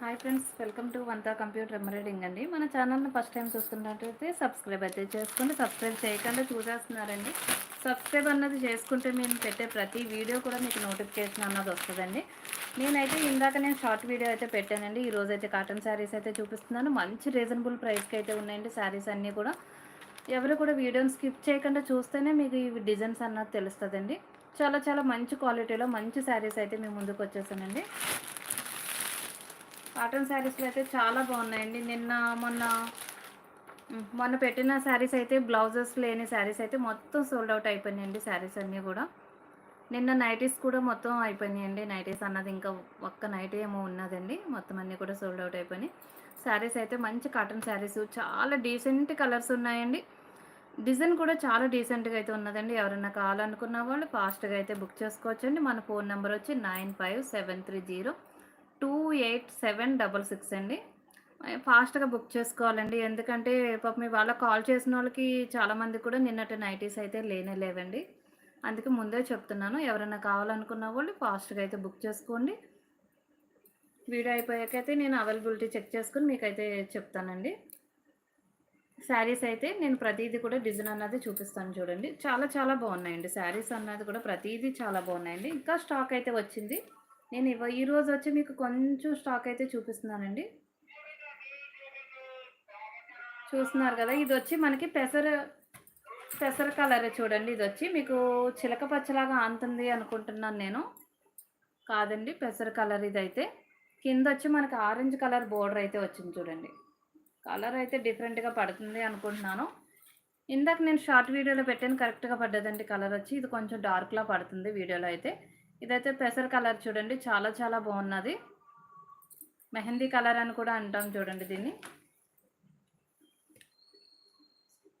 Hi friends welcome to వంతా computer embroidering అండి. మన ఛానల్ని ఫస్ట్ టైం చూస్తున్నట్టయితే సబ్స్క్రైబ్ అయితే చేసుకోండి సబ్స్క్రైబ్ చేయకుండా చూసేస్తున్నారండి. సబ్స్క్రైబ్ అన్నది చేసుకుంటే మేము పెట్టే ప్రతి వీడియో కూడా మీకు నోటిఫికేషన్ అన్నది వస్తుందండి. నేనైతే ఇందాక నేను షార్ట్ వీడియో అయితే పెట్టానండి. ఈరోజు అయితే కాటన్ శారీస్ అయితే చూపిస్తున్నాను. మంచి రీజనబుల్ ప్రైస్కి అయితే ఉన్నాయండి శారీస్ అన్నీ కూడా. ఎవరు కూడా వీడియోని స్కిప్ చేయకుండా చూస్తేనే మీకు ఈ డిజైన్స్ అన్నది తెలుస్తుందండి. చాలా చాలా మంచి క్వాలిటీలో మంచి శారీస్ అయితే మేము ముందుకు వచ్చేసానండి కాటన్ శారీస్లో అయితే చాలా బాగున్నాయండి. నిన్న మొన్న మొన్న పెట్టిన శారీస్ అయితే బ్లౌజెస్ లేని శారీస్ అయితే మొత్తం సోల్డ్ అవుట్ అయిపోయినాయండి శారీస్ అన్నీ కూడా. నిన్న నైటీస్ కూడా మొత్తం అయిపోయినాయండి. నైటీస్ అన్నది ఇంకా ఒక్క నైటీ ఏమో ఉన్నదండి. మొత్తం అన్నీ కూడా సోల్డ్ అవుట్ అయిపోయినాయి. శారీస్ అయితే మంచి కాటన్ శారీస్. చాలా డీసెంట్ కలర్స్ ఉన్నాయండి. డిజైన్ కూడా చాలా డీసెంట్గా అయితే ఉన్నదండి. ఎవరైనా కావాలనుకున్న వాళ్ళు ఫాస్ట్గా అయితే బుక్ చేసుకోవచ్చండి. మన ఫోన్ నెంబర్ వచ్చి nine five seven three zero. Two eight seven double six అండి. ఫాస్ట్గా బుక్ చేసుకోవాలండి. ఎందుకంటే పాపం ఇవాళ కాల్ చేసిన వాళ్ళకి చాలామంది కూడా నిన్నటి నైటీస్ అయితే లేనే లేవండి. అందుకే ముందే చెప్తున్నాను ఎవరైనా కావాలనుకున్న వాళ్ళు ఫాస్ట్గా అయితే బుక్ చేసుకోండి. వీడియో అయిపోయాకైతే నేను అవైలబిలిటీ చెక్ చేసుకుని మీకైతే చెప్తానండి. శారీస్ అయితే నేను ప్రతిదీ కూడా డిజైన్ అన్నది చూపిస్తాను చూడండి. చాలా చాలా బాగున్నాయండి. శారీస్ అన్నది కూడా ప్రతిదీ చాలా బాగున్నాయండి. ఇంకా స్టాక్ అయితే వచ్చింది. నేను ఇవ్వ ఈ రోజు వచ్చి మీకు కొంచెం స్టాక్ అయితే చూపిస్తున్నానండి. చూస్తున్నారు కదా ఇది వచ్చి మనకి పెసర పెసర కలర్ చూడండి ఇది వచ్చి మీకు చిలక పచ్చలాగా ఆంతుంది అనుకుంటున్నాను నేను. కాదండి పెసర కలర్ ఇది అయితే కింద వచ్చి మనకి ఆరెంజ్ కలర్ బోర్డర్ అయితే వచ్చింది చూడండి. కలర్ అయితే డిఫరెంట్గా పడుతుంది అనుకుంటున్నాను. ఇందాక నేను షార్ట్ వీడియోలో పెట్టాను కరెక్ట్గా పడ్డదండి కలర్ వచ్చి. ఇది కొంచెం డార్క్లా పడుతుంది వీడియోలో అయితే. ఇదైతే పెసర్ కలర్ చూడండి చాలా చాలా బాగున్నది. మెహందీ కలర్ అని కూడా అంటాం చూడండి దీన్ని.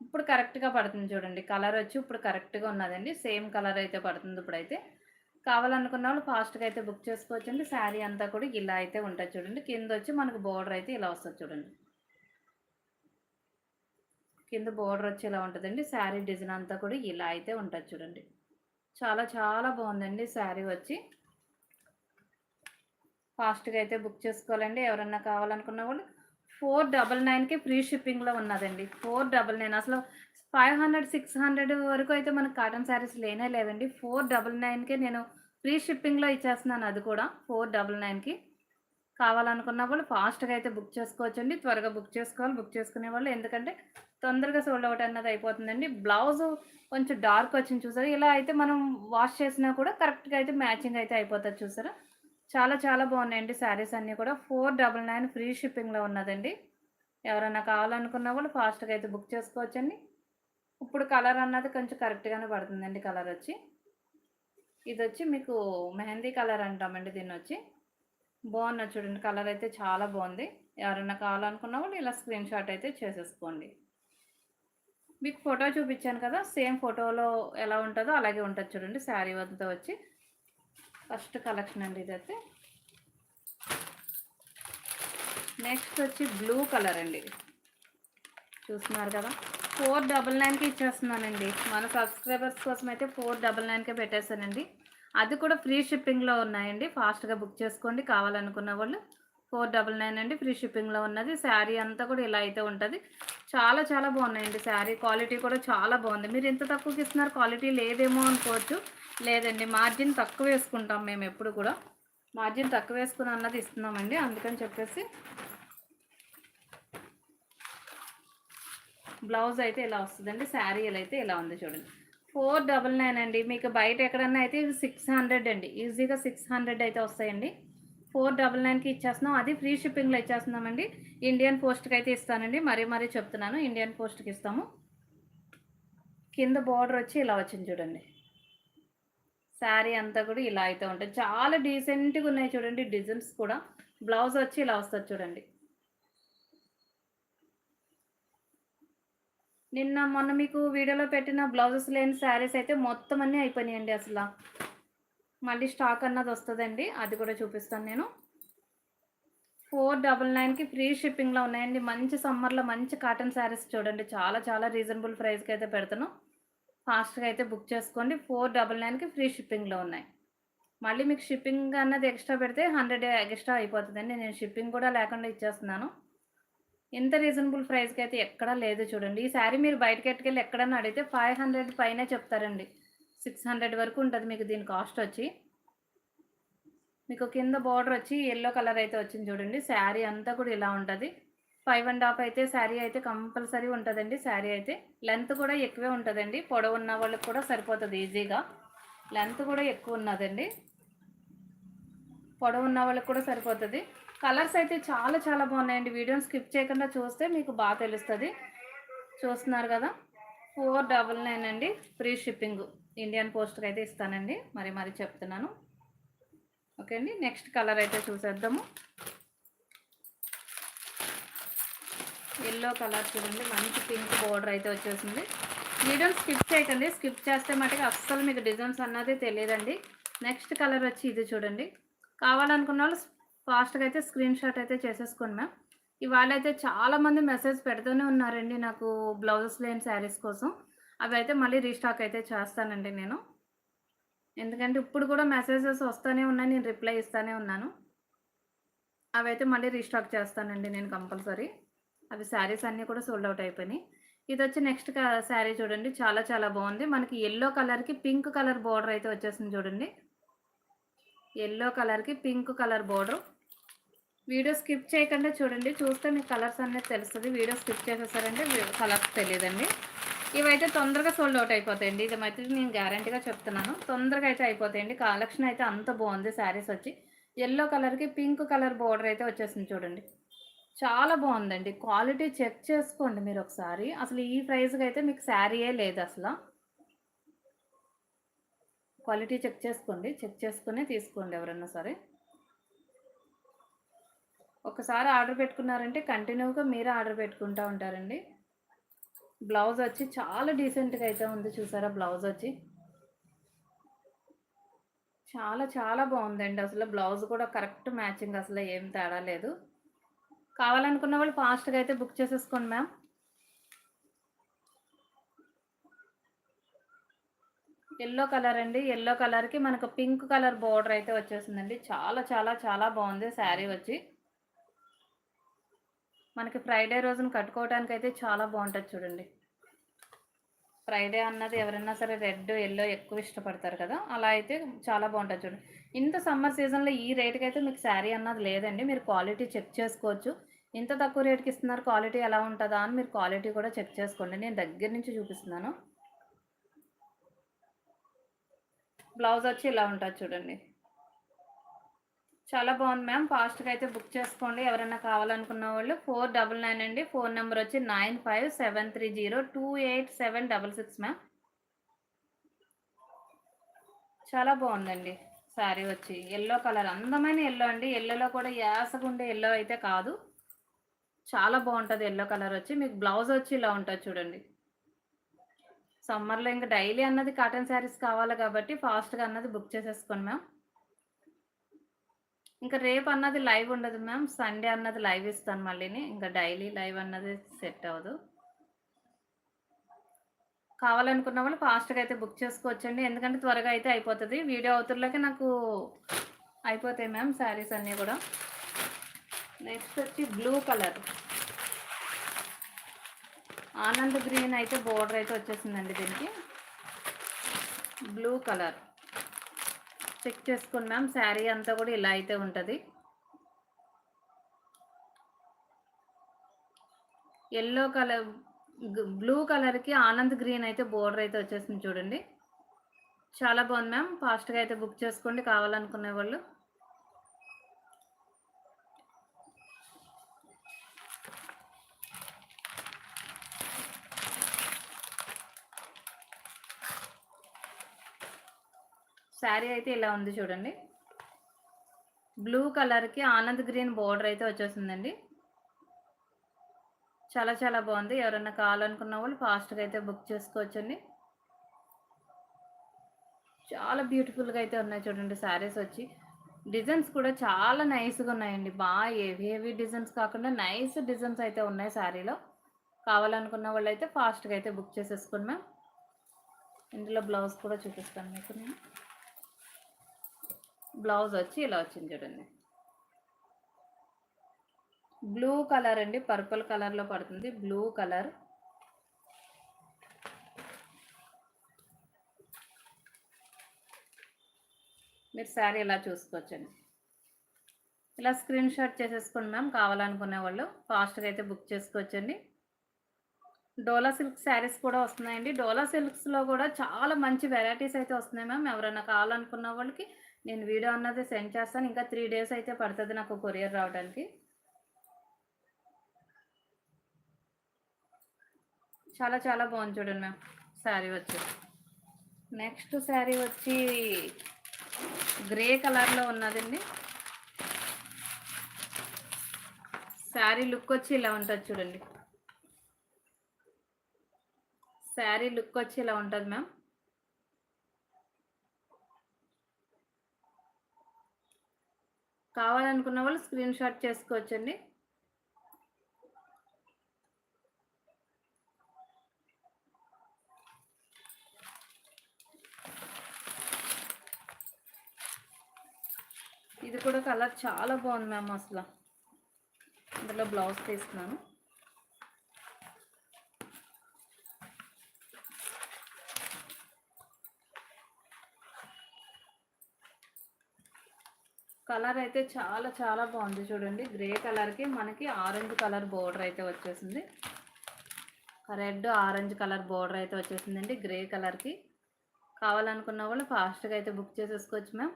ఇప్పుడు కరెక్ట్గా పడుతుంది చూడండి కలర్ వచ్చి ఇప్పుడు కరెక్ట్గా ఉన్నదండి సేమ్ కలర్ అయితే పడుతుంది ఇప్పుడైతే. కావాలనుకున్న వాళ్ళు ఫాస్ట్గా అయితే బుక్ చేసుకోవచ్చండి శారీ అంతా కూడా ఇలా అయితే ఉంటుంది చూడండి. కింద వచ్చి మనకు బోర్డర్ అయితే ఇలా వస్తుంది చూడండి. కింద బోర్డర్ వచ్చి ఇలా ఉంటుందండి శారీ డిజైన్ అంతా కూడా ఇలా అయితే ఉంటుంది చూడండి. చాలా చాలా బాగుందండి శారీ వచ్చి. ఫాస్ట్గా అయితే బుక్ చేసుకోవాలండి. ఎవరన్నా కావాలనుకున్న వాళ్ళు ఫోర్ డబల్ నైన్కి ఫ్రీ షిప్పింగ్లో ఉన్నదండి. ఫోర్ డబల్ నైన్ అసలు ఫైవ్ హండ్రెడ్ సిక్స్ హండ్రెడ్ వరకు అయితే మనకు కాటన్ శారీస్ లేనే లేవండి. ఫోర్ డబల్ నైన్కే నేను ఫ్రీ షిప్పింగ్లో ఇచ్చేస్తున్నాను అది కూడా ఫోర్ డబల్ నైన్కి. కావాలనుకున్న వాళ్ళు ఫాస్ట్గా అయితే బుక్ చేసుకోవచ్చండి. త్వరగా బుక్ చేసుకోవాలి. బుక్ చేసుకునే వాళ్ళు ఎందుకంటే తొందరగా సోల్డ్ అవుట్ అన్నది అయిపోతుందండి. బ్లౌజ్ కొంచెం డార్క్ వచ్చింది చూసారు? ఇలా అయితే మనం వాష్ చేసినా కూడా కరెక్ట్గా అయితే మ్యాచింగ్ అయితే అయిపోతుంది చూసారా? చాలా చాలా బాగున్నాయండి శారీస్ అన్నీ కూడా. ఫోర్ డబల్ నైన్ ఫ్రీ షిప్పింగ్లో ఉన్నదండి. ఎవరైనా కావాలనుకున్న వాళ్ళు ఫాస్ట్గా అయితే బుక్ చేసుకోవచ్చండి. ఇప్పుడు కలర్ అన్నది కొంచెం కరెక్ట్గానే పడుతుందండి కలర్ వచ్చి. ఇది వచ్చి మీకు మెహందీ కలర్ అంటామండి దీన్ని వచ్చి బాగున్నది చూడండి. కలర్ అయితే చాలా బాగుంది. ఎవరైనా కావాలనుకున్న వాళ్ళు ఇలా స్క్రీన్ షాట్ అయితే చేసేసుకోండి. మీకు ఫోటో చూపించాను కదా సేమ్ ఫోటోలో ఎలా ఉంటుందో అలాగే ఉంటుంది చూడండి. శారీ వద్ద వచ్చి ఫస్ట్ కలెక్షన్ అండి ఇదైతే. నెక్స్ట్ వచ్చి బ్లూ కలర్ అండి. చూస్తున్నారు కదా? ఫోర్ డబల్ నైన్కి ఇచ్చేస్తున్నానండి. మన సబ్స్క్రైబర్స్ కోసం అయితే ఫోర్ డబల్ నైన్కే పెట్టేస్తానండి అది కూడా ఫ్రీ షిప్పింగ్లో ఉన్నాయండి. ఫాస్ట్గా బుక్ చేసుకోండి. కావాలనుకున్న వాళ్ళు ఫోర్ డబల్ నైన్ అండి. ఫ్రీ షిప్పింగ్లో ఉన్నది. శారీ అంతా కూడా ఇలా అయితే ఉంటుంది. చాలా చాలా బాగున్నాయండి శారీ. క్వాలిటీ కూడా చాలా బాగుంది. మీరు ఎంత తక్కువకి ఇస్తున్నారు. క్వాలిటీ లేదేమో అనుకోవచ్చు. లేదండి. మార్జిన్ తక్కువ వేసుకుంటాం మేము ఎప్పుడు కూడా. మార్జిన్ తక్కువ వేసుకుని అన్నది ఇస్తున్నామండి. అందుకని చెప్పేసి బ్లౌజ్ అయితే ఇలా వస్తుందండి. శారీ ఇలా అయితే ఇలా ఉంది చూడండి. ఫోర్ డబల్ నైన్ అండి. మీకు బయట ఎక్కడన్నా అయితే ఇవి సిక్స్ హండ్రెడ్ అండి. ఈజీగా సిక్స్ హండ్రెడ్ అయితే వస్తాయండి. ఫోర్ డబల్ నైన్కి ఇచ్చేస్తున్నాం. అది ఫ్రీ షిప్పింగ్లో ఇచ్చేస్తున్నామండి. ఇండియన్ పోస్ట్కి అయితే ఇస్తానండి. మరీ మరీ చెప్తున్నాను. ఇండియన్ పోస్ట్కి ఇస్తాము. కింద బార్డర్ వచ్చి ఇలా వచ్చింది చూడండి. శారీ అంతా కూడా ఇలా అయితే ఉంటుంది. చాలా డీసెంట్గా ఉన్నాయి చూడండి. డిజైన్స్ కూడా. బ్లౌజ్ వచ్చి ఇలా వస్తుంది చూడండి. నిన్న మొన్న మీకు వీడియోలో పెట్టిన బ్లౌజెస్ లేని శారీస్ అయితే మొత్తం అన్నీ అయిపోయినాయండి అసలు. మళ్ళీ స్టాక్ అన్నది వస్తుందండి. అది కూడా చూపిస్తాను నేను. ఫోర్ డబల్ నైన్కి ఫ్రీ షిప్పింగ్లో ఉన్నాయండి. మంచి సమ్మర్లో మంచి కాటన్ శారీస్ చూడండి. చాలా చాలా రీజనబుల్ ప్రైస్కి అయితే పెడతాను. ఫాస్ట్గా అయితే బుక్ చేసుకోండి. ఫోర్ డబల్ నైన్కి ఫ్రీ షిప్పింగ్లో ఉన్నాయి. మళ్ళీ మీకు షిప్పింగ్ అన్నది ఎక్స్ట్రా పెడితే హండ్రెడ్ ఎక్స్ట్రా అయిపోతుందండి. నేను షిప్పింగ్ కూడా లేకుండా ఇచ్చేస్తున్నాను. ఇంత రీజనబుల్ ప్రైస్కి అయితే ఎక్కడా లేదు చూడండి. ఈ శారీ మీరు బయటకి ఎట్టుకెళ్ళి ఎక్కడన్నా అడిగితే ఫైవ్ హండ్రెడ్ పైనే చెప్తారండి. సిక్స్ హండ్రెడ్ వరకు ఉంటుంది మీకు దీని కాస్ట్ వచ్చి. మీకు కింద బార్డర్ వచ్చి ఎల్లో కలర్ అయితే వచ్చింది చూడండి. శారీ అంతా కూడా ఇలా ఉంటుంది. ఫైవ్ అండ్ హాఫ్ అయితే శారీ అయితే కంపల్సరీ ఉంటుందండి. శారీ అయితే లెంత్ కూడా ఎక్కువే ఉంటుందండి. పొడవు ఉన్న వాళ్ళకి కూడా సరిపోతుంది ఈజీగా లెంత్ కూడా ఎక్కువ ఉన్నదండి. పొడవు ఉన్న వాళ్ళకి కూడా సరిపోతుంది. కలర్స్ అయితే చాలా చాలా బాగున్నాయండి. వీడియోని స్కిప్ చేయకుండా చూస్తే మీకు బాగా తెలుస్తుంది. చూస్తున్నారు కదా? ఫోర్ డబల్ నైన్ అండి. ఫ్రీ షిప్పింగ్ ఇండియన్ పోస్ట్కి అయితే ఇస్తానండి. మరి మరి చెప్తున్నాను. ఓకే అండి. నెక్స్ట్ కలర్ అయితే చూసేద్దాము. ఎల్లో కలర్ చూడండి. మంచి పింక్ బోర్డర్ అయితే వచ్చేసింది. వీడియో స్కిప్ చేయకండి. స్కిప్ చేస్తే మటుకు అస్సలు మీకు డిజైన్స్ అన్నది తెలియదండి. నెక్స్ట్ కలర్ వచ్చి ఇది చూడండి. కావాలనుకున్న వాళ్ళు ఫాస్ట్గా అయితే స్క్రీన్ షాట్ అయితే చేసేసుకోండి మ్యామ్ ఇవాళ అయితే చాలామంది మెసేజ్ పెడుతూనే ఉన్నారండి నాకు బ్లౌజెస్ లేని శారీస్ కోసం. అవి అయితే మళ్ళీ రీస్టాక్ అయితే చేస్తానండి నేను. ఎందుకంటే ఇప్పుడు కూడా మెసేజెస్ వస్తూనే ఉన్నాయి నేను రిప్లై ఇస్తూనే ఉన్నాను. అవి అయితే మళ్ళీ రీస్టాక్ చేస్తానండి నేను కంపల్సరీ. అవి శారీస్ అన్నీ కూడా సోల్డ్ అవుట్ అయిపోయినాయి. ఇది వచ్చి నెక్స్ట్ శారీ చూడండి చాలా చాలా బాగుంది. మనకి ఎల్లో కలర్కి పింక్ కలర్ బార్డర్ అయితే వచ్చేసింది చూడండి. ఎల్లో కలర్కి pink colour border. Video skip చేయకుండా చూడండి. చూస్తే మీకు కలర్స్ అనేది తెలుస్తుంది. వీడియో స్కిప్ చేసేసారంటే కలర్స్ తెలియదండి ఇవైతే తొందరగా సోల్డ్ అవుట్ అయిపోతాయండి. ఇది అయితే నేను గ్యారంటీగా చెప్తున్నాను. తొందరగా అయితే అయిపోతాయండి. కలెక్షన్ అయితే అంత బాగుంది శారీస్ వచ్చి. ఎల్లో కలర్కి పింక్ కలర్ బార్డర్ అయితే వచ్చేసింది చూడండి. చాలా బాగుందండి. క్వాలిటీ చెక్ చేసుకోండి మీరు ఒకసారి. అసలు ఈ ప్రైస్కి అయితే మీకు శారీయే లేదు అసలు. క్వాలిటీ చెక్ చేసుకోండి. చెక్ చేసుకునే తీసుకోండి ఎవరన్నా సరే. ఒకసారి ఆర్డర్ పెట్టుకున్నారంటే కంటిన్యూగా మీరే ఆర్డర్ పెట్టుకుంటూ ఉంటారండి. బ్లౌజ్ వచ్చి చాలా డీసెంట్గా అయితే ఉంది చూసారా బ్లౌజ్ వచ్చి. చాలా చాలా బాగుందండి. అసలు బ్లౌజ్ కూడా కరెక్ట్ మ్యాచింగ్ అసలు ఏం తేడా లేదు. కావాలనుకున్న వాళ్ళు ఫాస్ట్గా అయితే బుక్ చేసేసుకోండి మ్యామ్. ఎల్లో కలర్ అండి. ఎల్లో కలర్కి మనకు పింక్ కలర్ బార్డర్ అయితే వచ్చేసిందండి. చాలా చాలా చాలా బాగుంది శారీ వచ్చి. మనకి ఫ్రైడే రోజున కట్టుకోవడానికి అయితే చాలా బాగుంటుంది చూడండి. ఫ్రైడే అన్నది ఎవరైనా సరే రెడ్ ఎల్లో ఎక్కువ ఇష్టపడతారు కదా అలా అయితే చాలా బాగుంటుంది చూడండి. ఇంత సమ్మర్ సీజన్లో ఈ రేట్కి అయితే మీకు శారీ అన్నది లేదండి మీరు క్వాలిటీ చెక్ చేసుకోవచ్చు. ఇంత తక్కువ రేట్కి ఇస్తున్నారు క్వాలిటీ ఎలా ఉంటుందా అని మీరు క్వాలిటీ కూడా చెక్ చేసుకోండి. నేను దగ్గర నుంచి చూపిస్తున్నాను. బ్లౌజ్ వచ్చి ఇలా ఉంటుంది చూడండి. చాలా బాగుంది మ్యామ్. ఫాస్ట్గా అయితే బుక్ చేసుకోండి. ఎవరైనా కావాలనుకున్న వాళ్ళు ఫోర్ డబల్ నైన్ అండి. ఫోన్ నెంబర్ వచ్చి nine five seven three zero two eight seven double six ma'am. చాలా బాగుందండి. శారీ వచ్చి ఎల్లో కలర్. అందమైన ఎల్లో అండి. ఎల్లోలో కూడా యాసగుండే ఎల్లో అయితే కాదు. చాలా బాగుంటుంది ఎల్లో కలర్ వచ్చి. మీకు బ్లౌజ్ వచ్చి ఇలా ఉంటుంది చూడండి. సమ్మర్లో ఇంకా డైలీ అన్నది కాటన్ శారీస్ కావాలి కాబట్టి ఫాస్ట్గా అన్నది బుక్ చేసేసుకోండి మ్యామ్. ఇంకా రేపు అన్నది లైవ్ ఉండదు మ్యామ్. సండే అన్నది లైవ్ ఇస్తాను మళ్ళీని. ఇంకా డైలీ లైవ్ అన్నది సెట్ అవ్వదు. కావాలనుకున్న వాళ్ళు ఫాస్ట్గా అయితే బుక్ చేసుకోవచ్చండి. ఎందుకంటే త్వరగా అయితే అయిపోతుంది. వీడియో అవుతుర్లకి నాకు అయిపోతాయి మ్యామ్ శారీస్ అన్నీ కూడా. నెక్స్ట్ వచ్చి బ్లూ కలర్. ఆనంద్ గ్రీన్ అయితే బోర్డర్ అయితే వచ్చేసిందండి దీనికి. Blue colour. చెక్ చేసుకున్నాం. శారీ అంతా కూడా ఇలా అయితే ఉంటుంది. ఎల్లో కలర్ బ్లూ కలర్కి ఆనంద్ గ్రీన్ అయితే బోర్డర్ అయితే వచ్చేసింది చూడండి. చాలా బాగుంది మ్యామ్. ఫాస్ట్గా అయితే బుక్ చేసుకోండి. కావాలనుకునే వాళ్ళు. శారీ అయితే ఇలా ఉంది చూడండి. బ్లూ కలర్కి ఆనంద్ గ్రీన్ బోర్డర్ అయితే వచ్చేసిందండి. చాలా చాలా బాగుంది. ఎవరైనా కావాలనుకున్న వాళ్ళు ఫాస్ట్గా అయితే బుక్ చేసుకోవచ్చండి. చాలా బ్యూటిఫుల్గా అయితే ఉన్నాయి చూడండి శారీస్ వచ్చి. డిజైన్స్ కూడా చాలా నైస్గా ఉన్నాయండి. బాగా హెవీ హెవీ డిజైన్స్ కాకుండా నైస్ డిజైన్స్ అయితే ఉన్నాయి శారీలో. కావాలనుకున్న వాళ్ళు అయితే ఫాస్ట్గా అయితే బుక్ చేసేసుకోండి మ్యామ్ ఇందులో బ్లౌజ్ కూడా చూపిస్తాను మీకు నేను. బ్లౌజ్ వచ్చి ఇలా వచ్చింది చూడండి. బ్లూ కలర్ అండి పర్పుల్ కలర్లో పడుతుంది. Blue colour. మీరు శారీ ఇలా చూసుకోవచ్చండి? ఇలా స్క్రీన్ షాట్ చేసేసుకోండి మ్యామ్ కావాలనుకునే వాళ్ళు ఫాస్ట్గా అయితే బుక్ చేసుకోవచ్చండి. డోలా సిల్క్ శారీస్ కూడా వస్తున్నాయండి. డోలా సిల్క్స్లో కూడా చాలా మంచి వెరైటీస్ అయితే వస్తున్నాయి మ్యామ్. ఎవరైనా కావాలనుకున్న వాళ్ళకి నేను వీడియో అన్నది సెండ్ చేస్తాను. ఇంకా త్రీ డేస్ అయితే పడుతుంది నాకు కొరియర్ రావడానికి. చాలా చాలా బాగుంది చూడండి మ్యామ్. శారీ వచ్చి. నెక్స్ట్ శారీ వచ్చి గ్రే కలర్లో ఉన్నదండి. శారీ లుక్ వచ్చి ఇలా ఉంటుంది చూడండి. శారీ లుక్ వచ్చి ఇలా ఉంటుంది మ్యామ్. కావాలనుకున్న వాళ్ళు స్క్రీన్ షాట్ చేసుకోవచ్చండి. ఇది కూడా కలర్ చాలా బాగుంది మ్యామ్ అసలు. ఇందులో బ్లౌజ్ తీసుకున్నాను. కలర్ అయితే చాలా చాలా బాగుంది చూడండి. గ్రే కలర్కి మనకి ఆరెంజ్ కలర్ బోర్డర్ అయితే వచ్చేసింది. రెడ్ ఆరెంజ్ కలర్ బోర్డర్ అయితే వచ్చేసిందండి గ్రే కలర్కి. కావాలనుకున్న వాళ్ళు ఫాస్ట్గా అయితే బుక్ చేసేసుకోవచ్చు మ్యామ్.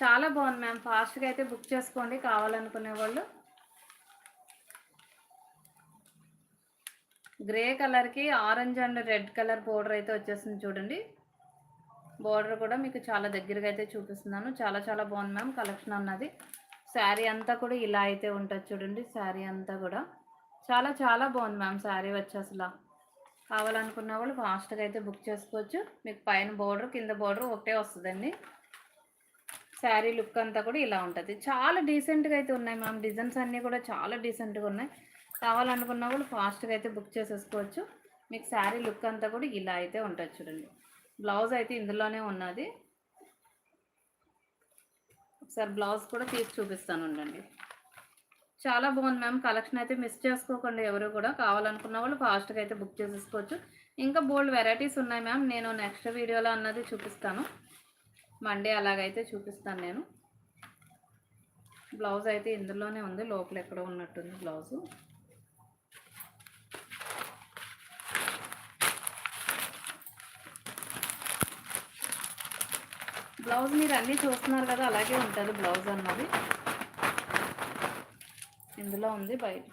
చాలా బాగుంది మ్యామ్. ఫాస్ట్గా అయితే బుక్ చేసుకోండి కావాలనుకునే వాళ్ళు. గ్రే కలర్కి orange and red colour border అయితే వచ్చేసింది చూడండి. బోర్డర్ కూడా మీకు చాలా దగ్గరగా అయితే చూపిస్తున్నాను. చాలా చాలా బాగుంది మ్యామ్ కలెక్షన్ అన్నది. శారీ అంతా కూడా ఇలా అయితే ఉంటుంది చూడండి శారీ అంతా కూడా. చాలా చాలా బాగుంది మ్యామ్ శారీ వచ్చి అసలు. కావాలనుకున్న వాళ్ళు ఫాస్ట్గా అయితే బుక్ చేసుకోవచ్చు. మీకు పైన బోర్డర్ కింద బోర్డర్ ఒకటే వస్తుందండి. శారీ లుక్ అంతా కూడా ఇలా ఉంటుంది. చాలా డీసెంట్గా అయితే ఉన్నాయి మ్యామ్. డిజైన్స్ అన్నీ కూడా చాలా డీసెంట్గా ఉన్నాయి. కావాలనుకున్న వాళ్ళు ఫాస్ట్గా అయితే బుక్ చేసేసుకోవచ్చు. మీకు శారీ లుక్ అంతా కూడా ఇలా అయితే ఉంటుంది చూడండి. బ్లౌజ్ అయితే ఇందులోనే ఉన్నది. ఒకసారి బ్లౌజ్ కూడా తీసి చూపిస్తాను ఉండండి. చాలా బాగుంది మ్యామ్. కలెక్షన్ అయితే మిస్ చేసుకోకండి ఎవరు కూడా. కావాలనుకున్న వాళ్ళు ఫాస్ట్గా అయితే బుక్ చేసేసుకోవచ్చు. ఇంకా బోల్డ్ వెరైటీస్ ఉన్నాయి మ్యామ్. నేను నెక్స్ట్ వీడియోలో అన్నది చూపిస్తాను. మండే అలాగైతే చూపిస్తాను నేను. బ్లౌజ్ అయితే ఇందులోనే ఉంది. లోపల ఎక్కడో ఉన్నట్టుంది బ్లౌజు. బ్లౌజ్ మీరు అన్నీ చూస్తున్నారు కదా అలాగే ఉంటుంది బ్లౌజ్ అన్నది. ఇందులో ఉంది బయట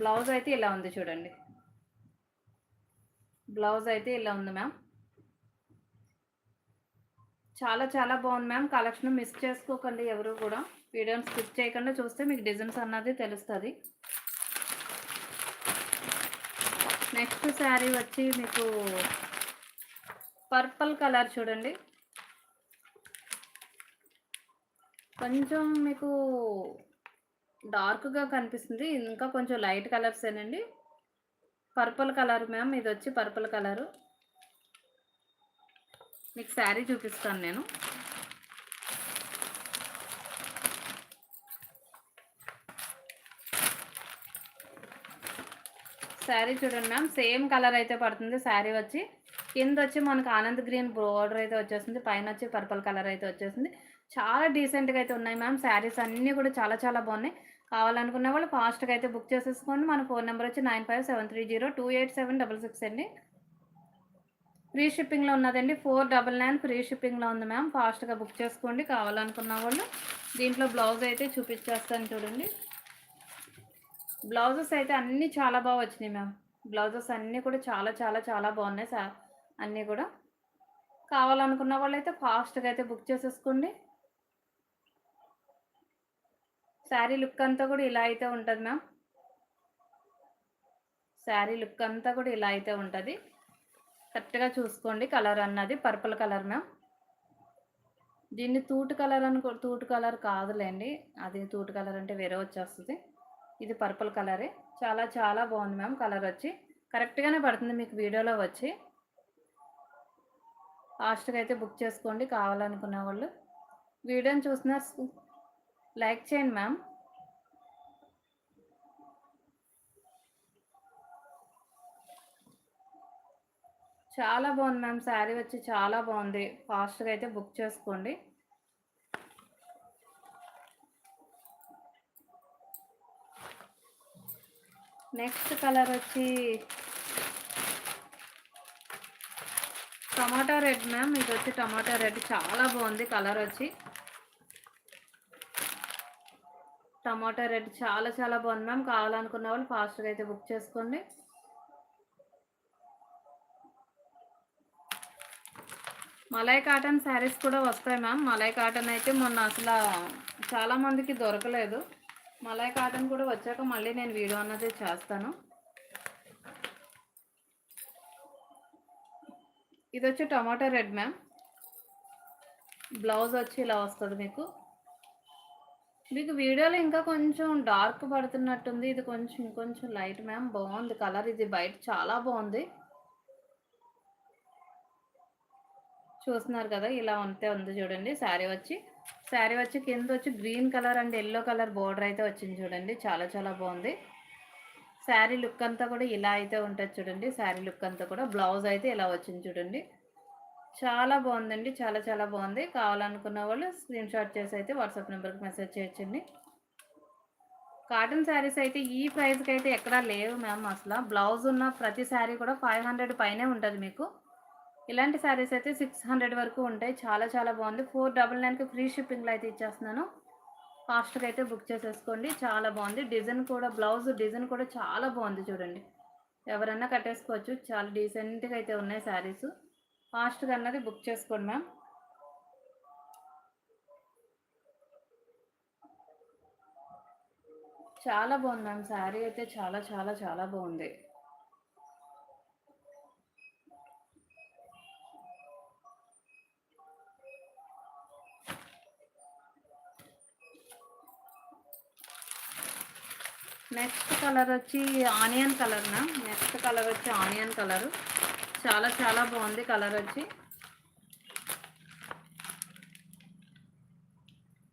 బ్లౌజ్ అయితే ఇలా ఉంది చూడండి. బ్లౌజ్ అయితే ఇలా ఉంది మ్యామ్. చాలా చాలా బాగుంది మ్యామ్. కలెక్షన్ మిస్ చేసుకోకండి ఎవరు కూడా. వీడియోని స్కిప్ చేయకుండా చూస్తే మీకు డిజైన్స్ అన్నది తెలుస్తుంది. నెక్స్ట్ శారీ వచ్చి మీకు పర్పుల్ కలర్ చూడండి. కొంచెం మీకు డార్క్గా కనిపిస్తుంది. ఇంకా కొంచెం లైట్ కలర్స్ ఏనండి. పర్పుల్ కలర్ మ్యామ్ ఇది వచ్చి పర్పుల్ కలరు. మీకు శారీ చూపిస్తాను నేను. శారీ చూడండి మ్యామ్. సేమ్ కలర్ అయితే పడుతుంది శారీ వచ్చి. కింద వచ్చి మనకు ఆనంద్ గ్రీన్ బోర్డర్ అయితే వచ్చేసింది పైన వచ్చి పర్పుల్ కలర్ అయితే వచ్చేసింది చాలా డీసెంట్గా అయితే ఉన్నాయి మ్యామ్. శారీస్ అన్నీ కూడా చాలా చాలా బాగున్నాయి. కావాలనుకున్న వాళ్ళు ఫాస్ట్గా అయితే బుక్ చేసేసుకోండి. మన ఫోన్ నెంబర్ వచ్చి nine five seven three zero two eight seven double six అండి. ఫ్రీ షిప్పింగ్లో ఉన్నదండి. ఫోర్ డబల్ నైన్ ఫ్రీ షిప్పింగ్లో ఉంది మ్యామ్. ఫాస్ట్గా బుక్ చేసుకోండి. కావాలనుకున్న వాళ్ళు దీంట్లో బ్లౌజ్ అయితే చూపించేస్తాను చూడండి. బ్లౌజెస్ అయితే అన్నీ చాలా బాగా వచ్చినాయి మ్యామ్. బ్లౌజెస్ అన్నీ కూడా చాలా చాలా చాలా బాగున్నాయి సార్. అన్నీ కూడా. కావాలనుకున్న వాళ్ళైతే అయితే ఫాస్ట్గా అయితే బుక్ చేసేసుకోండి. శారీ లుక్ అంతా కూడా ఇలా అయితే ఉంటుంది మ్యామ్. శారీ లుక్ అంతా కూడా ఇలా అయితే ఉంటుంది. కరెక్ట్గా చూసుకోండి కలర్ అన్నది పర్పుల్ కలర్ మ్యామ్. దీన్ని తూటు కలర్ అనుకో తూటు కలర్ కాదులేండి. అది తూటు కలర్ అంటే వేరే వచ్చేస్తుంది. ఇది పర్పుల్ కలరే. చాలా చాలా బాగుంది మ్యామ్ కలర్ వచ్చి. కరెక్ట్గానే పడుతుంది మీకు వీడియోలో వచ్చి. ఫాస్ట్గా అయితే బుక్ చేసుకోండి కావాలనుకున్న వాళ్ళు. వీడియోని చూసిన లైక్ చేయండి మ్యామ్. చాలా బాగుంది మ్యామ్ శారీ వచ్చి. చాలా బాగుంది. ఫాస్ట్గా అయితే బుక్ చేసుకోండి. నెక్స్ట్ కలర్ వచ్చి టమాటా రెడ్ మ్యామ్ ఇది వచ్చి టమాటా రెడ్. చాలా బాగుంది కలర్ వచ్చి. టమాటా రెడ్ చాలా చాలా బాగుంది మ్యామ్ కావాలనుకున్న వాళ్ళు ఫాస్ట్గా అయితే బుక్ చేసుకోండి. మలై కాటన్ శారీస్ కూడా వస్తాయి మ్యామ్ మలై కాటన్ అయితే మొన్న అసలు చాలా మందికి దొరకలేదు. మలై కాటన్ కూడా వచ్చాక మళ్ళీ నేను వీడియో అన్నది చేస్తాను. ఇది వచ్చి టమాటా రెడ్ మ్యామ్. బ్లౌజ్ వచ్చి ఇలా వస్తుంది మీకు. మీకు వీడియోలో ఇంకా కొంచెం డార్క్ పడుతున్నట్టుంది. ఇది కొంచెం ఇంకొంచెం లైట్ మ్యామ్. బాగుంది కలర్. ఇది బయట చాలా బాగుంది. చూస్తున్నారు కదా ఇలా ఉంటే ఉంది చూడండి. శారీ వచ్చి శారీ వచ్చి కింద వచ్చి green colour and yellow colour border అయితే వచ్చింది చూడండి. చాలా చాలా బాగుంది. శారీ లుక్ అంతా కూడా ఇలా అయితే ఉంటుంది చూడండి. శారీ లుక్ అంతా కూడా బ్లౌజ్ అయితే ఇలా వచ్చింది చూడండి. చాలా బాగుందండి. చాలా చాలా బాగుంది. కావాలనుకున్న వాళ్ళు స్క్రీన్ షాట్ చేసి అయితే వాట్సాప్ నెంబర్కి మెసేజ్ చేయొచ్చండి. కాటన్ శారీస్ అయితే ఈ ప్రైస్కి అయితే ఎక్కడా లేవు మ్యామ్ అసలు. బ్లౌజ్ ఉన్న ప్రతి శారీ కూడా ఫైవ్ హండ్రెడ్ పైనే ఉంటుంది మీకు. ఇలాంటి శారీస్ అయితే సిక్స్ హండ్రెడ్ వరకు ఉంటాయి. చాలా చాలా బాగుంది. ఫోర్ డబల్ నైన్కి ఫ్రీ షిప్పింగ్లో అయితే ఇచ్చేస్తున్నాను. ఫాస్ట్గా అయితే బుక్ చేసేసుకోండి. చాలా బాగుంది. డిజైన్ కూడా బ్లౌజ్ డిజైన్ కూడా చాలా బాగుంది చూడండి. ఎవరన్నా కట్టేసుకోవచ్చు. చాలా డీసెంట్గా అయితే ఉన్నాయి శారీస్ ఫాస్ట్గా అన్నది బుక్ చేసుకోండి మ్యామ్. చాలా బాగుంది మ్యామ్. శారీ అయితే చాలా చాలా చాలా బాగుంది. నెక్స్ట్ కలర్ వచ్చి onion colour ma'am next colour వచ్చి ఆనియన్ కలర్. చాలా చాలా బాగుంది కలర్ వచ్చి.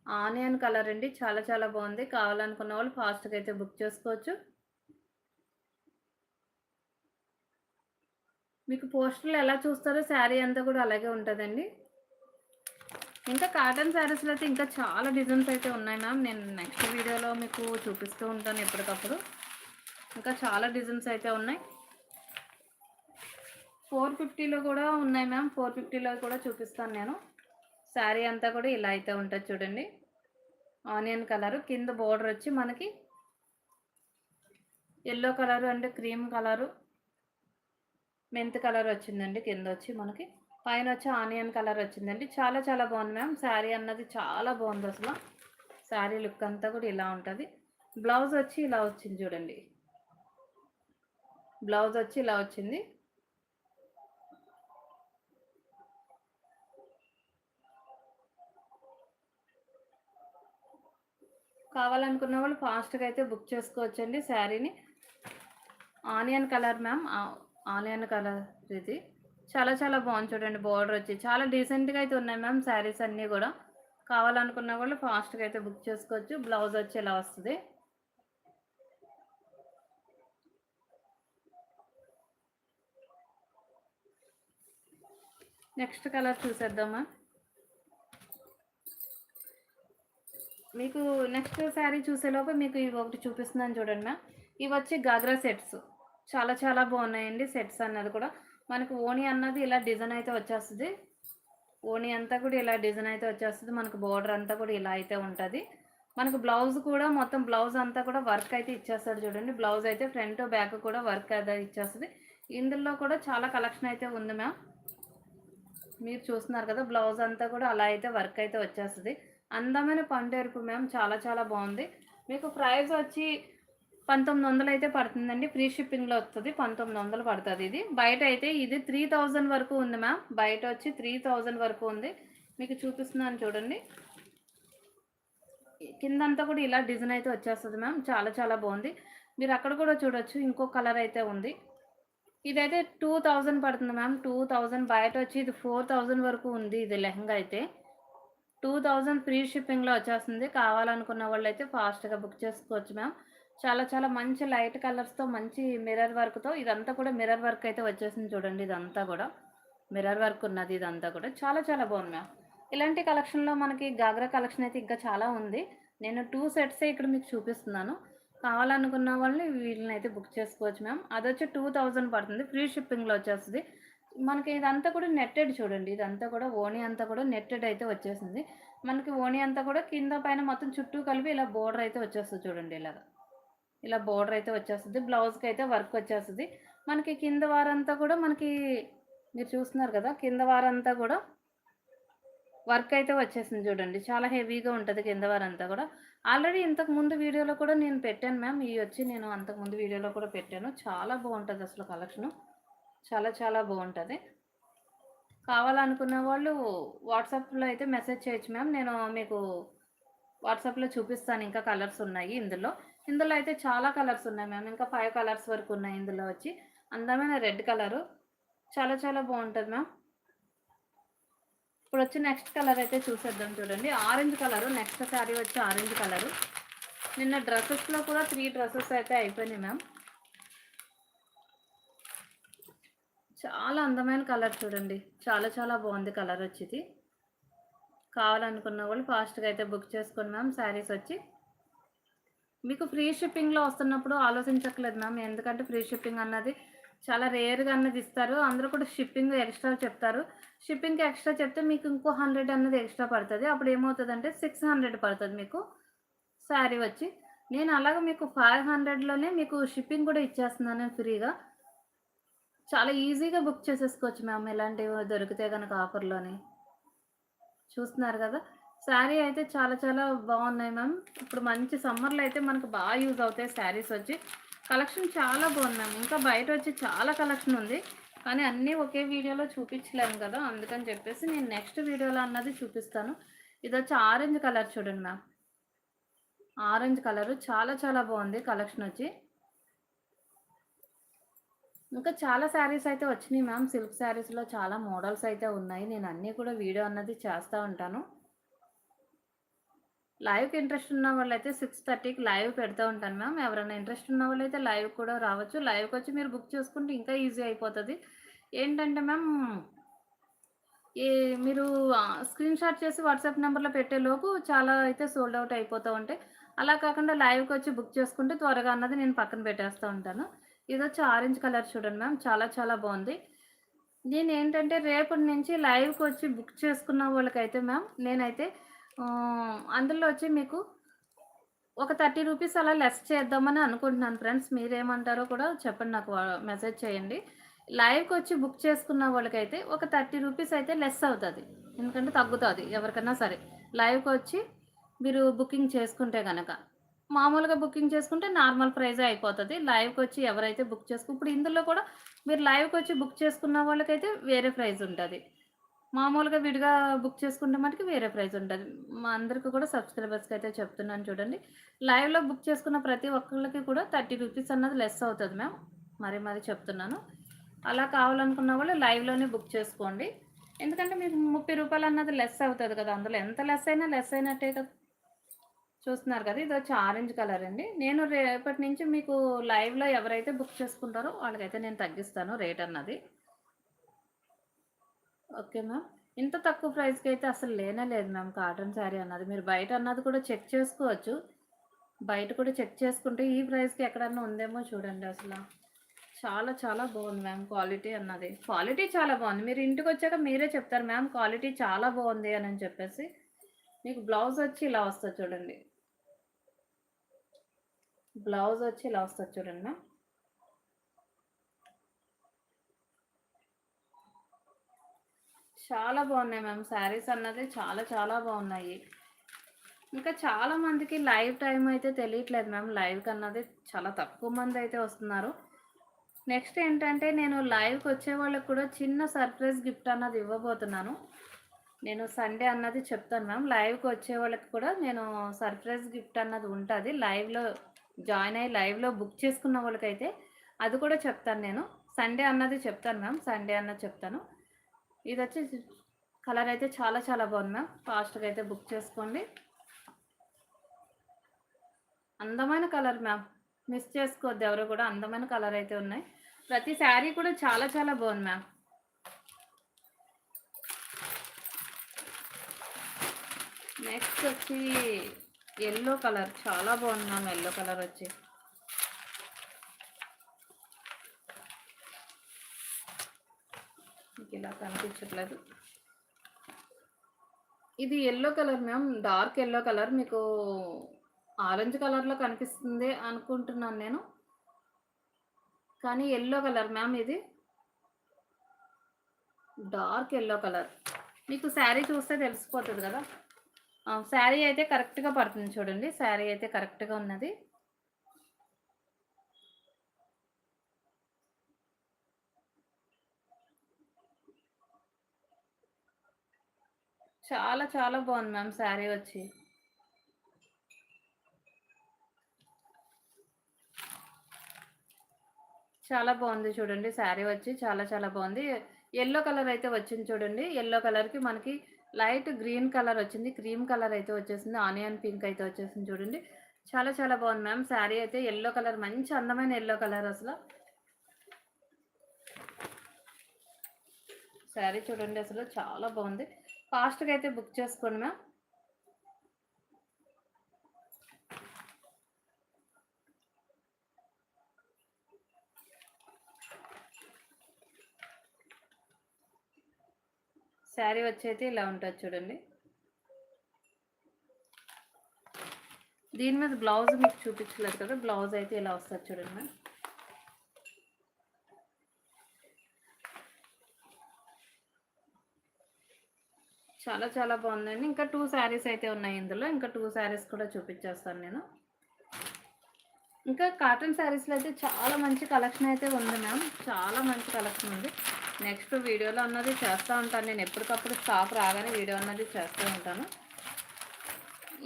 ఆనియన్ కలర్ అండి. చాలా చాలా బాగుంది. కావాలనుకున్న వాళ్ళు ఫాస్ట్గా అయితే బుక్ చేసుకోవచ్చు. మీకు పోస్టర్లు ఎలా చూస్తారో శారీ అంతా కూడా అలాగే ఉంటుందండి. ఇంకా కాటన్ శారీస్లో అయితే ఇంకా చాలా డిజైన్స్ అయితే ఉన్నాయి మ్యామ్ నేను నెక్స్ట్ వీడియోలో మీకు చూపిస్తూ ఉంటాను ఎప్పటికప్పుడు. ఇంకా చాలా డిజైన్స్ అయితే ఉన్నాయి. ఫోర్ ఫిఫ్టీలో కూడా ఉన్నాయి మ్యామ్ ఫోర్ ఫిఫ్టీలో కూడా చూపిస్తాను నేను. శారీ అంతా కూడా ఇలా అయితే ఉంటుంది చూడండి. ఆనియన్ కలరు కింద బోర్డర్ వచ్చి మనకి ఎల్లో కలరు అంటే క్రీమ్ కలరు మెంత్ కలర్ వచ్చిందండి. కింద వచ్చి మనకి పైన వచ్చి ఆనియన్ కలర్ వచ్చిందండి. చాలా చాలా బాగుంది మ్యామ్. శారీ అన్నది చాలా బాగుంది అసలు. శారీ లుక్ అంతా కూడా ఇలా ఉంటుంది. బ్లౌజ్ వచ్చి ఇలా వచ్చింది చూడండి. బ్లౌజ్ వచ్చి ఇలా వచ్చింది. కావాలనుకున్న వాళ్ళు ఫాస్ట్గా అయితే బుక్ చేసుకోవచ్చండి శారీని. Onion colour ma'am. Onion colour ఇది. చాలా చాలా బాగుంది చూడండి బార్డర్ వచ్చి. చాలా డీసెంట్గా అయితే ఉన్నాయి మ్యామ్ శారీస్ అన్నీ కూడా. కావాలనుకున్న వాళ్ళు ఫాస్ట్గా అయితే బుక్ చేసుకోవచ్చు. బ్లౌజ్ వచ్చి ఇలా వస్తుంది. నెక్స్ట్ కలర్ చూసేద్దామా మీకు నెక్స్ట్ శారీ చూసేలోపు మీకు ఇవి ఒకటి చూపిస్తున్నాను చూడండి మ్యామ్ ఇవి వచ్చి గాగ్రా సెట్స్ చాలా చాలా బాగున్నాయండి సెట్స్ అన్నది కూడా. మనకు ఓణి అన్నది ఇలా డిజైన్ అయితే వచ్చేస్తుంది. ఓణి అంతా కూడా ఇలా డిజైన్ అయితే వచ్చేస్తుంది. మనకు బార్డర్ అంతా కూడా ఇలా అయితే ఉంటుంది. మనకు బ్లౌజ్ కూడా మొత్తం బ్లౌజ్ అంతా కూడా వర్క్ అయితే ఇచ్చేస్తాడు చూడండి. బ్లౌజ్ అయితే ఫ్రంట్ బ్యాక్ కూడా వర్క్ అయితే ఇచ్చేస్తుంది. ఇందులో కూడా చాలా కలెక్షన్ అయితే ఉంది మ్యామ్. మీరు చూస్తున్నారు కదా బ్లౌజ్ అంతా కూడా అలా అయితే వర్క్ అయితే వచ్చేస్తుంది. అందమైన పండు ఎరుపు మ్యామ్. చాలా చాలా బాగుంది. మీకు ప్రైస్ వచ్చి పంతొమ్మిది వందలు అయితే పడుతుందండి. ఫ్రీ షిప్పింగ్లో వస్తుంది పంతొమ్మిది వందలు పడుతుంది ఇది. బయట అయితే ఇది త్రీ థౌజండ్ వరకు ఉంది మ్యామ్. బయట వచ్చి త్రీ థౌజండ్ వరకు ఉంది. మీకు చూపిస్తున్నాను చూడండి. కిందంతా కూడా ఇలా డిజైన్ అయితే వచ్చేస్తుంది మ్యామ్. చాలా చాలా బాగుంది. మీరు అక్కడ కూడా చూడొచ్చు. ఇంకో కలర్ అయితే ఉంది. ఇదైతే టూ థౌజండ్ పడుతుంది మ్యామ్. టూ థౌజండ్ బయట వచ్చి ఇది ఫోర్ థౌజండ్ వరకు ఉంది ఇది లెహంగా అయితే. టూ థౌజండ్ ఫ్రీ షిప్పింగ్లో వచ్చేస్తుంది. కావాలనుకున్న వాళ్ళు అయితే ఫాస్ట్గా బుక్ చేసుకోవచ్చు మ్యామ్. చాలా చాలా మంచి లైట్ కలర్స్తో మంచి మిర్రర్ వర్క్తో ఇదంతా కూడా మిర్రర్ వర్క్ అయితే వచ్చేసింది చూడండి ఇదంతా కూడా. మిర్రర్ వర్క్ ఉన్నది ఇదంతా కూడా. చాలా చాలా బాగుంది మ్యామ్. ఇలాంటి కలెక్షన్లో మనకి గాగ్రా కలెక్షన్ అయితే ఇంకా చాలా ఉంది. నేను టూ సెట్సే ఇక్కడ మీకు చూపిస్తున్నాను. కావాలనుకున్న వాళ్ళని వీళ్ళని అయితే బుక్ చేసుకోవచ్చు మ్యామ్. అది వచ్చి టూ థౌజండ్ పడుతుంది ఫ్రీ షిప్పింగ్లో వచ్చేస్తుంది. మనకి ఇదంతా కూడా నెట్టెడ్ చూడండి. ఇదంతా కూడా ఓణి అంతా కూడా నెట్టెడ్ అయితే వచ్చేసింది. మనకి ఓణి అంతా కూడా కింద పైన మొత్తం చుట్టూ కలిపి ఇలా బోర్డర్ అయితే వచ్చేస్తుంది చూడండి ఇలాగా. ఇలా బోర్డర్ అయితే వచ్చేస్తుంది బ్లౌజ్కి అయితే వర్క్ వచ్చేస్తుంది. మనకి కింద వారంతా కూడా మనకి మీరు చూస్తున్నారు కదా కింద వారంతా కూడా వర్క్ అయితే వచ్చేసింది చూడండి. చాలా హెవీగా ఉంటుంది కింద వారంతా కూడా. ఆల్రెడీ ఇంతకు ముందు వీడియోలో కూడా నేను పెట్టాను మ్యామ్ ఇవి వచ్చి నేను అంతకు ముందు వీడియోలో కూడా పెట్టాను. చాలా బాగుంటుంది అసలు కలెక్షను చాలా చాలా బాగుంటుంది. కావాలనుకున్న వాళ్ళు వాట్సాప్లో అయితే మెసేజ్ చేయొచ్చు మ్యామ్ నేను మీకు వాట్సాప్లో చూపిస్తాను. ఇంకా కలర్స్ ఉన్నాయి ఇందులో. ఇందులో అయితే చాలా కలర్స్ ఉన్నాయి మ్యామ్. ఇంకా ఫైవ్ కలర్స్ వరకు ఉన్నాయి ఇందులో వచ్చి. అందమైన రెడ్ కలరు చాలా చాలా బాగుంటుంది మ్యామ్. ఇప్పుడు వచ్చి నెక్స్ట్ కలర్ అయితే చూసేద్దాం చూడండి. ఆరెంజ్ కలరు నెక్స్ట్ శారీ వచ్చి ఆరెంజ్ కలరు నిన్న డ్రెస్సెస్లో కూడా త్రీ డ్రెస్సెస్ అయితే అయిపోయినాయి మ్యామ్. చాలా అందమైన కలర్ చూడండి. చాలా చాలా బాగుంది కలర్ వచ్చింది. కావాలనుకున్న వాళ్ళు ఫాస్ట్గా అయితే బుక్ చేసుకోండి మ్యామ్. శారీస్ వచ్చి మీకు ఫ్రీ షిప్పింగ్లో వస్తున్నప్పుడు ఆలోచించట్లేదు మ్యామ్ ఎందుకంటే ఫ్రీ షిప్పింగ్ అన్నది చాలా రేర్గా అన్నది ఇస్తారు. అందరూ కూడా షిప్పింగ్ ఎక్స్ట్రా చెప్తారు. షిప్పింగ్కి ఎక్స్ట్రా చెప్తే మీకు ఇంకో హండ్రెడ్ అన్నది ఎక్స్ట్రా పడుతుంది. అప్పుడు ఏమవుతుందంటే సిక్స్ హండ్రెడ్ పడుతుంది మీకు శారీ వచ్చి. నేను అలాగే మీకు ఫైవ్ హండ్రెడ్లోనే మీకు షిప్పింగ్ కూడా ఇచ్చేస్తున్నాను ఫ్రీగా చాలా ఈజీగా బుక్ చేసేసుకోవచ్చు మ్యామ్ ఇలాంటివి దొరికితే కనుక ఆఫర్లోని చూస్తున్నారు కదా? శారీ అయితే చాలా చాలా బాగున్నాయి మ్యామ్. ఇప్పుడు మంచి సమ్మర్లో అయితే మనకు బాగా యూజ్ అవుతాయి శారీస్ వచ్చి. కలెక్షన్ చాలా బాగుంది మ్యామ్. ఇంకా బయట వచ్చి చాలా కలెక్షన్ ఉంది. కానీ అన్నీ ఒకే వీడియోలో చూపించలేము కదా. అందుకని చెప్పేసి నేను నెక్స్ట్ వీడియోలో అన్నది చూపిస్తాను. ఇది వచ్చి ఆరెంజ్ కలర్ చూడండి మ్యామ్. Orange colour. చాలా చాలా బాగుంది కలెక్షన్ వచ్చి. ఇంకా చాలా శారీస్ అయితే వచ్చినాయి మ్యామ్. సిల్క్ శారీస్లో చాలా మోడల్స్ అయితే ఉన్నాయి. నేను అన్నీ కూడా వీడియో అన్నది చేస్తూ ఉంటాను. లైవ్కి ఇంట్రెస్ట్ ఉన్న వాళ్ళైతే సిక్స్ థర్టీకి లైవ్ పెడతా ఉంటాను మ్యామ్ ఎవరైనా ఇంట్రెస్ట్ ఉన్న వాళ్ళైతే లైవ్ కూడా రావచ్చు. లైవ్కి వచ్చి మీరు బుక్ చేసుకుంటే ఇంకా ఈజీ అయిపోతుంది. ఏంటంటే మ్యామ్ ఏ మీరు స్క్రీన్ షాట్ చేసి వాట్సాప్ నెంబర్లో పెట్టేలోపు చాలా అయితే సోల్డ్ అవుట్ అయిపోతూ ఉంటాయి. అలా కాకుండా లైవ్కి వచ్చి బుక్ చేసుకుంటే త్వరగా అన్నది నేను పక్కన పెట్టేస్తూ ఉంటాను. ఇది వచ్చి ఆరెంజ్ కలర్ చూడండి మ్యామ్ చాలా చాలా బాగుంది. నేను ఏంటంటే రేపటి నుంచి లైవ్కి వచ్చి బుక్ చేసుకున్న వాళ్ళకైతే మ్యామ్ నేనైతే అందులో వచ్చి మీకు ఒక థర్టీ రూపీస్ అలా లెస్ చేద్దామని అనుకుంటున్నాను ఫ్రెండ్స్. మీరేమంటారో కూడా చెప్పండి నాకు మెసేజ్ చేయండి. లైవ్కి వచ్చి బుక్ చేసుకున్న వాళ్ళకైతే ఒక థర్టీ రూపీస్ అయితే లెస్ అవుతుంది. ఎందుకంటే తగ్గుతుంది ఎవరికైనా సరే. లైవ్కి వచ్చి మీరు బుకింగ్ చేసుకుంటే కనుక మామూలుగా బుకింగ్ చేసుకుంటే నార్మల్ ప్రైజే అయిపోతుంది. లైవ్కి వచ్చి ఎవరైతే బుక్ చేసుకు ఇప్పుడు ఇందులో కూడా మీరు లైవ్కి వచ్చి బుక్ చేసుకున్న వాళ్ళకైతే వేరే ప్రైజ్ ఉంటుంది. మామూలుగా విడిగా బుక్ చేసుకుంటే మటుకు వేరే ప్రైస్ ఉంటుంది. మా అందరికీ కూడా సబ్స్క్రైబర్స్కి అయితే చెప్తున్నాను చూడండి. లైవ్లో బుక్ చేసుకున్న ప్రతి ఒక్కళ్ళకి కూడా థర్టీ రూపీస్ అన్నది లెస్ అవుతుంది మ్యామ్. మరి మరి చెప్తున్నాను. అలా కావాలనుకున్న వాళ్ళు లైవ్లోనే బుక్ చేసుకోండి. ఎందుకంటే మీకు ముప్పై రూపాయలు అన్నది లెస్ అవుతుంది కదా అందులో ఎంత లెస్ అయినా లెస్ అయినట్టే కదా. చూస్తున్నారు కదా ఇది వచ్చి ఆరెంజ్ కలర్ అండి. నేను రేపటి నుంచి మీకు లైవ్లో ఎవరైతే బుక్ చేసుకుంటారో వాళ్ళకైతే నేను తగ్గిస్తాను రేట్ అన్నది. Okay ma'am. ఇంత తక్కువ ప్రైస్కి అయితే అసలు లేనే లేదు మ్యామ్ కాటన్ శారీ అన్నది. మీరు బయట అన్నది కూడా చెక్ చేసుకోవచ్చు. బయట కూడా చెక్ చేసుకుంటే ఈ ప్రైస్కి ఎక్కడన్నా ఉందేమో చూడండి అసలు. చాలా చాలా బాగుంది మ్యామ్ క్వాలిటీ అన్నది. క్వాలిటీ చాలా బాగుంది. మీరు ఇంటికి వచ్చాక మీరే చెప్తారు మ్యామ్ క్వాలిటీ చాలా బాగుంది అని చెప్పేసి. మీకు బ్లౌజ్ వచ్చి ఇలా వస్తుంది చూడండి. బ్లౌజ్ వచ్చి ఇలా వస్తుంది చూడండి మ్యామ్. చాలా బాగున్నాయి మ్యామ్. శారీస్ అన్నది చాలా చాలా బాగున్నాయి. ఇంకా చాలా మందికి లైవ్ టైం అయితే తెలియట్లేదు మ్యామ్. లైవ్కి అన్నది చాలా తక్కువ మంది అయితే వస్తున్నారు. నెక్స్ట్ ఏంటంటే నేను లైవ్కి వచ్చే వాళ్ళకి కూడా చిన్న సర్ప్రైజ్ గిఫ్ట్ అన్నది ఇవ్వబోతున్నాను. నేను సండే అన్నది చెప్తాను మ్యామ్. లైవ్కి వచ్చే వాళ్ళకి కూడా నేను సర్ప్రైజ్ గిఫ్ట్ అన్నది ఉంటుంది. లైవ్లో జాయిన్ అయ్యి లైవ్లో బుక్ చేసుకున్న వాళ్ళకైతే అది కూడా చెప్తాను నేను. సండే అన్నది చెప్తాను మ్యామ్. సండే అన్నది చెప్తాను. ఇది వచ్చి కలర్ అయితే చాలా చాలా బాగుంది మ్యామ్ ఫాస్ట్గా అయితే బుక్ చేసుకోండి. అందమైన కలర్ మ్యామ్. మిస్ చేసుకోవద్దు ఎవరు కూడా అందమైన కలర్ అయితే ఉన్నాయి. ప్రతి శారీ కూడా చాలా చాలా బాగుంది మ్యామ్. నెక్స్ట్ వచ్చి ఎల్లో కలర్. చాలా బాగుంది మ్యామ్ ఎల్లో కలర్ వచ్చి. మీకు ఇలా కనిపించట్లేదు. ఇది yellow colour ma'am dark yellow colour మీకు ఆరెంజ్ కలర్లో కనిపిస్తుంది అనుకుంటున్నాను నేను. కానీ ఎల్లో కలర్ మ్యామ్ ఇది డార్క్ ఎల్లో కలర్ మీకు శారీ చూస్తే తెలిసిపోతుంది కదా. శారీ అయితే కరెక్ట్గా పడుతుంది చూడండి. శారీ అయితే కరెక్ట్గా ఉన్నది. చాలా చాలా బాగుంది మ్యామ్ శారీ వచ్చి. చాలా బాగుంది చూడండి శారీ వచ్చి చాలా చాలా బాగుంది. ఎల్లో కలర్ అయితే వచ్చింది చూడండి. ఎల్లో కలర్కి మనకి లైట్ గ్రీన్ కలర్ వచ్చింది. క్రీమ్ కలర్ అయితే వచ్చేసింది. ఆనియన్ పింక్ అయితే వచ్చేసింది చూడండి. చాలా చాలా బాగుంది మ్యామ్ శారీ అయితే. ఎల్లో కలర్ మంచి అందమైన ఎల్లో కలర్ అసలు. శారీ చూడండి అసలు చాలా బాగుంది. ఫాస్ట్గా అయితే బుక్ చేసుకోండి మ్యామ్. శారీ వచ్చి అయితే ఇలా ఉంటుంది చూడండి. దీని మీద బ్లౌజ్ మీకు చూపించలేదు కదా బ్లౌజ్ అయితే ఇలా వస్తుంది చూడండి మ్యామ్. చాలా చాలా బాగుందండి. ఇంకా టూ శారీస్ అయితే ఉన్నాయి ఇందులో. ఇంకా టూ శారీస్ కూడా చూపించేస్తాను నేను. ఇంకా కాటన్ శారీస్లో అయితే చాలా మంచి కలెక్షన్ అయితే ఉంది మ్యామ్ చాలా మంచి కలెక్షన్ ఉంది. నెక్స్ట్ వీడియోలో అన్నది చేస్తూ ఉంటాను. నేను ఎప్పటికప్పుడు స్టాక్ రాగానే వీడియో అన్నది చేస్తూ ఉంటాను.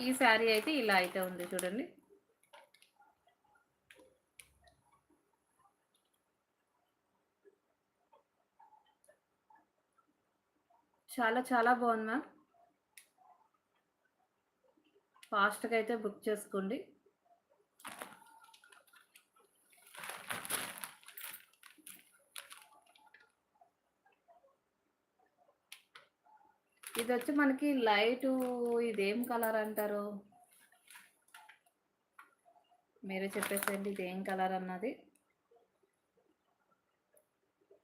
ఈ శారీ అయితే ఇలా అయితే ఉంది చూడండి. చాలా చాలా బాగుంది మ్యామ్. ఫాస్ట్గా అయితే బుక్ చేసుకోండి. ఇది వచ్చి మనకి లైట్ ఇదేం కలర్ అంటారు? మీరే చెప్పేసండి ఇదేం కలర్ అన్నది.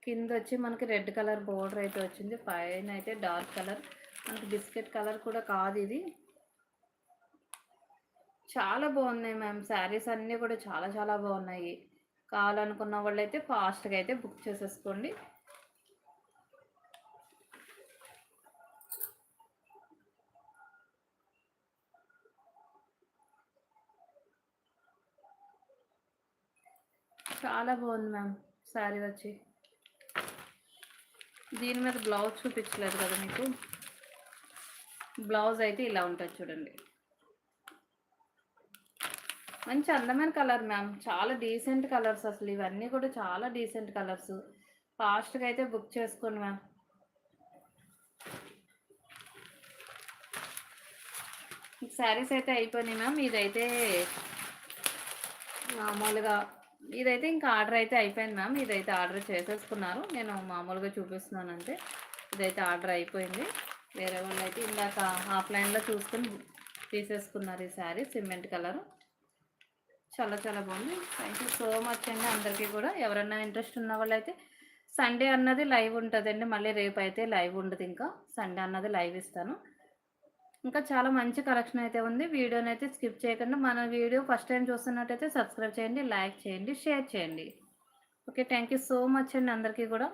కింద వచ్చి మనకి రెడ్ కలర్ బోర్డర్ అయితే వచ్చింది. పైన అయితే డార్క్ కలర్. మనకి బిస్కెట్ కలర్ కూడా కాదు ఇది. చాలా బాగున్నాయి మ్యామ్. శారీస్ అన్నీ కూడా చాలా చాలా బాగున్నాయి. కావాలనుకున్న వాళ్ళు అయితే ఫాస్ట్గా అయితే బుక్ చేసేసుకోండి. చాలా బాగుంది మ్యామ్ శారీ వచ్చి. దీని మీద బ్లౌజ్ చూపించలేదు కదా మీకు? బ్లౌజ్ అయితే ఇలా ఉంటుంది చూడండి. మంచి అందమైన కలర్ మ్యామ్. చాలా డీసెంట్ కలర్స్ అసలు. ఇవన్నీ కూడా చాలా డీసెంట్ కలర్స్. ఫాస్ట్గా అయితే బుక్ చేసుకోండి మ్యామ్. శారీస్ అయితే అయిపోయినాయి మ్యామ్. ఇదైతే మామూలుగా ఇదైతే ఇంకా ఆర్డర్ అయితే అయిపోయింది మ్యామ్. ఇదైతే ఆర్డర్ చేసేసుకున్నారు. నేను మామూలుగా చూపిస్తున్నాను అంతే ఇదైతే ఆర్డర్ అయిపోయింది. వేరే వాళ్ళు అయితే ఇందాక ఆఫ్లైన్లో చూసుకుని తీసేసుకున్నారు ఈ శారీ సిమెంట్ కలర్. చాలా చాలా బాగుంది. థ్యాంక్ యూ సో మచ్ అండి అందరికీ కూడా. ఎవరైనా ఇంట్రెస్ట్ ఉన్న వాళ్ళైతే సండే అన్నది లైవ్ ఉంటుందండి. మళ్ళీ రేపు అయితే లైవ్ ఉండదు ఇంకా. సండే అన్నది లైవ్ ఇస్తాను. ఇంకా చాలా మంచి కలెక్షన్ అయితే ఉంది. వీడియోని అయితే స్కిప్ చేయకుండా మన వీడియో ఫస్ట్ టైం చూస్తున్నట్టయితే సబ్స్క్రైబ్ చేయండి లైక్ చేయండి షేర్ చేయండి. Okay thank you so much అండి అందరికీ కూడా.